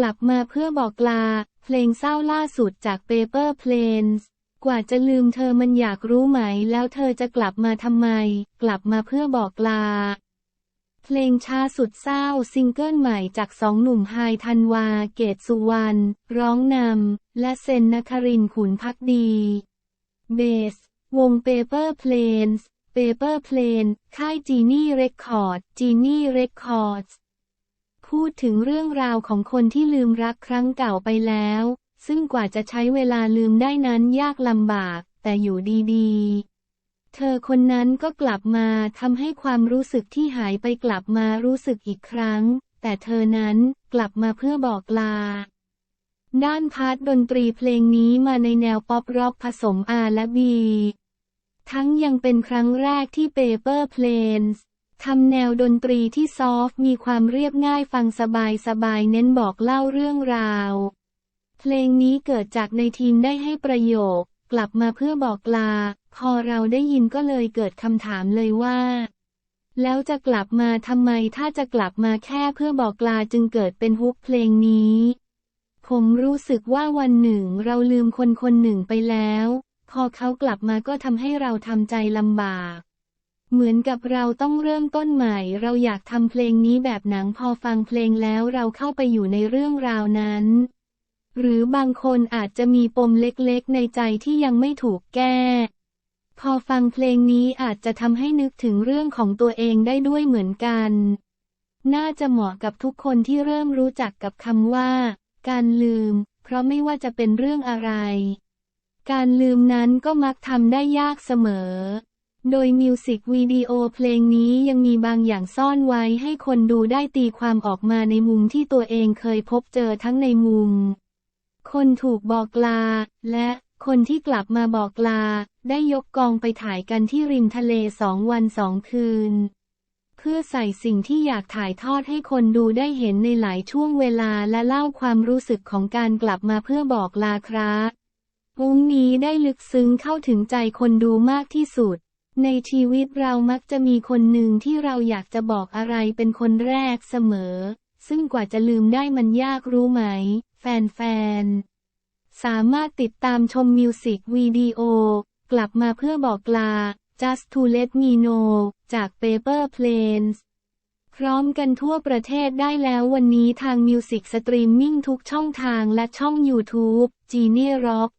กลับมาเพื่อบอกลา เพลงเศร้าล่าสุดจาก Paper Planes กว่าจะลืมเธอมันอยากรู้ไหม แล้วเธอจะกลับมาทำไม กลับมาเพื่อบอกลา เพลงช้าสุดเศร้าซิงเกิลใหม่จากสองหนุ่มไฮธันวา เกตสุวรรณร้องนำและเซนนครินขุนพักดีเบสวง Paper Planes Paper Plane ค่ายจีนี่เรคคอร์ดจีนี่เรคคอร์ด พูดถึงเรื่องราวของคนที่ลืมรักครั้งเก่าไปแล้ว ซึ่งกว่าจะใช้เวลาลืมได้นั้นยากลำบาก แต่อยู่ดีๆ เธอคนนั้นก็กลับมาทำให้ความรู้สึกที่หายไปกลับมารู้สึกอีกครั้ง แต่เธอนั้นกลับมาเพื่อบอกลา ด้านพาร์ทดนตรีเพลงนี้มาในแนวป๊อปร็อกผสมอาและบีทั้งยังเป็นครั้งแรกที่ Paper Planes ทำแนวดนตรีที่ซอฟมีความเรียบง่ายฟังสบายสบายเน้นบอกเล่าเรื่องราว เพลงนี้เกิดจากในทีมได้ให้ประโยค กลับมาเพื่อบอกลา พอเราได้ยินก็เลยเกิดคำถามเลยว่า แล้วจะกลับมาทำไมถ้าจะกลับมาแค่เพื่อบอกลาจึงเกิดเป็นฮุกเพลงนี้ ผมรู้สึกว่าวันหนึ่งเราลืมคนคนหนึ่งไปแล้ว พอเขากลับมาก็ทำให้เราทำใจลำบาก เหมือนกับเราต้องเริ่มต้นใหม่ เราอยากทำเพลงนี้แบบหนังพอฟังเพลงแล้วเราเข้าไปอยู่ในเรื่องราวนั้น หรือบางคนอาจจะมีปมเล็กๆ ในใจที่ยังไม่ถูกแก้ พอฟังเพลงนี้อาจจะทำให้นึกถึงเรื่องของตัวเองได้ด้วยเหมือนกัน น่าจะเหมาะกับทุกคนที่เริ่มรู้จักกับคำว่า การลืม เพราะไม่ว่าจะเป็นเรื่องอะไร การลืมนั้นก็มักทำได้ยากเสมอ โดยมิวสิกวิดีโอเพลงนี้ยังมีบางอย่างซ่อนไว้ให้คนดูได้ตีความออกมาในมุมที่ตัวเองเคยพบเจอทั้งในมุม คนถูกบอกลา และคนที่กลับมาบอกลา ได้ยกกองไปถ่ายกันที่ริมทะเลสองวันสองคืน เพื่อใส่สิ่งที่อยากถ่ายทอดให้คนดูได้เห็นในหลายช่วงเวลาและเล่าความรู้สึกของการกลับมาเพื่อบอกลาครับวงนี้ได้ลึกซึ้งเข้าถึงใจคนดูมากที่สุด ในชีวิตเรามักจะมีคนหนึ่งที่เราอยากจะบอกอะไรเป็นคนแรกเสมอ ซึ่งกว่าจะลืมได้มันยากรู้ไหม แฟนๆ สามารถติดตามชมมิวสิกวิดีโอกลับมาเพื่อบอกลา Just to Let Me Know จาก Paper Planes พร้อมกันทั่วประเทศได้แล้ววันนี้ทางมิวสิกสตรีมมิ่งทุกช่องทางและช่อง YouTube Genie Rock